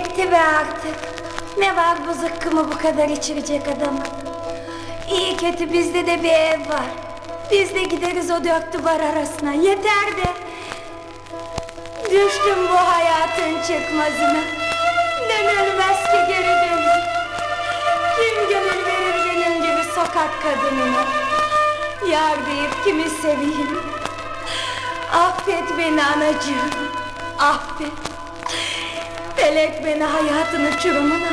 Yetti be artık. Ne var bu zıkkımı bu kadar içirecek adamı? İyi kötü bizde de bir ev var. Biz de gideriz o dört duvar arasına. Yeter de. Düştüm bu hayatın çıkmazına. Dönülmez ki geri dönüm. Kim gönül verir benim gibi sokak kadınına? Yar deyip kimi seveyim? Affet beni anacığım. Affet. Felek beni hayatın uçurumuna.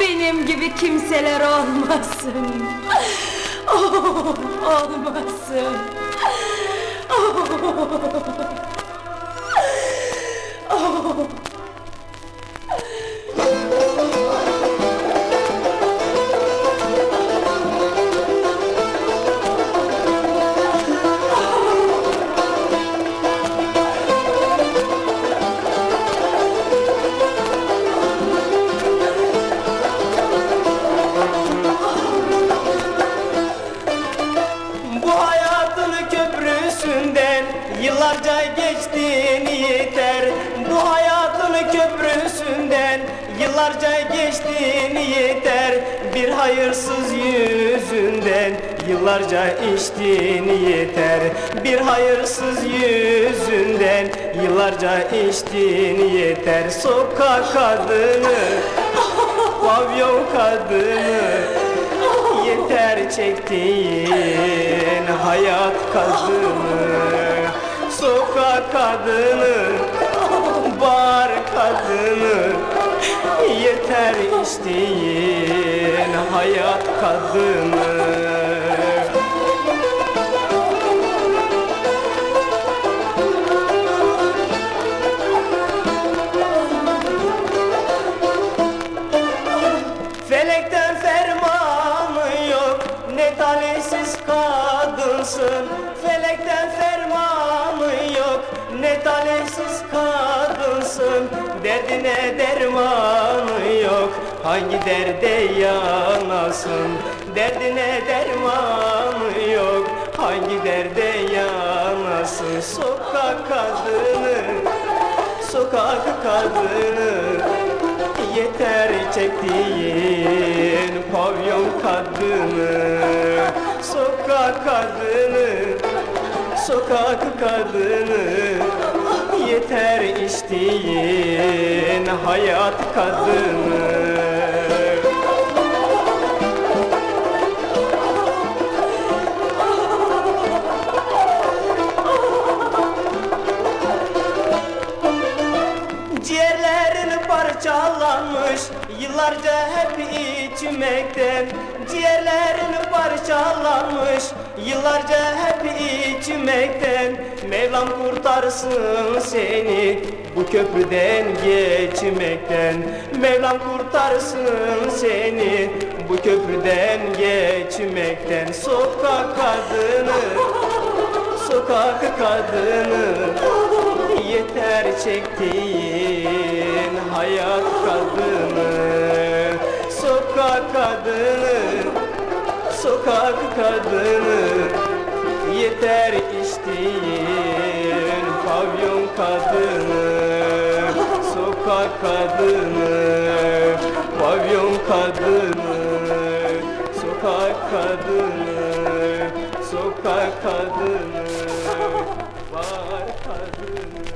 Benim gibi kimseler olmasın. Oh, olmasın. Bu yıllarca geçtin yeter. Bu hayatın köprüsünden yıllarca geçtin yeter. Bir hayırsız yüzünden yıllarca içtin yeter. Bir hayırsız yüzünden yıllarca içtin yeter. Sokak kadını, pavyon kadını Yeter çektiğin hayat kadını Sokak kadını Bar kadını. Yeter içtiğin hayat kadını. Felekten fermanı yok Ne kadınsın. Felekten fermanı Ne talihsiz kadınsın Derdine dermanı yok. Hangi derde yanasın Derdine dermanı yok. Hangi derde yanasın Sokak kadını Sokak kadını. Yeter çektiğin pavyon kadını Sokak kadını Sokak kadını. Yeter içtiğin hayat kadını. Ciğerlerin parçalanmış Yıllarca hep içmekten Ciğerlerin parçalanmış Yıllarca hep içmekten Mevlam kurtarsın seni Bu köprüden geçmekten. Mevlam kurtarsın seni Bu köprüden geçmekten. Sokak kadını Sokak kadını Yeter çektiğin hayat kadını. Sokak kadını Sokak kadını Yeter Geçtiğin pavyon kadını Sokak kadını Pavyon kadını Sokak kadını Sokak kadını Var kadını.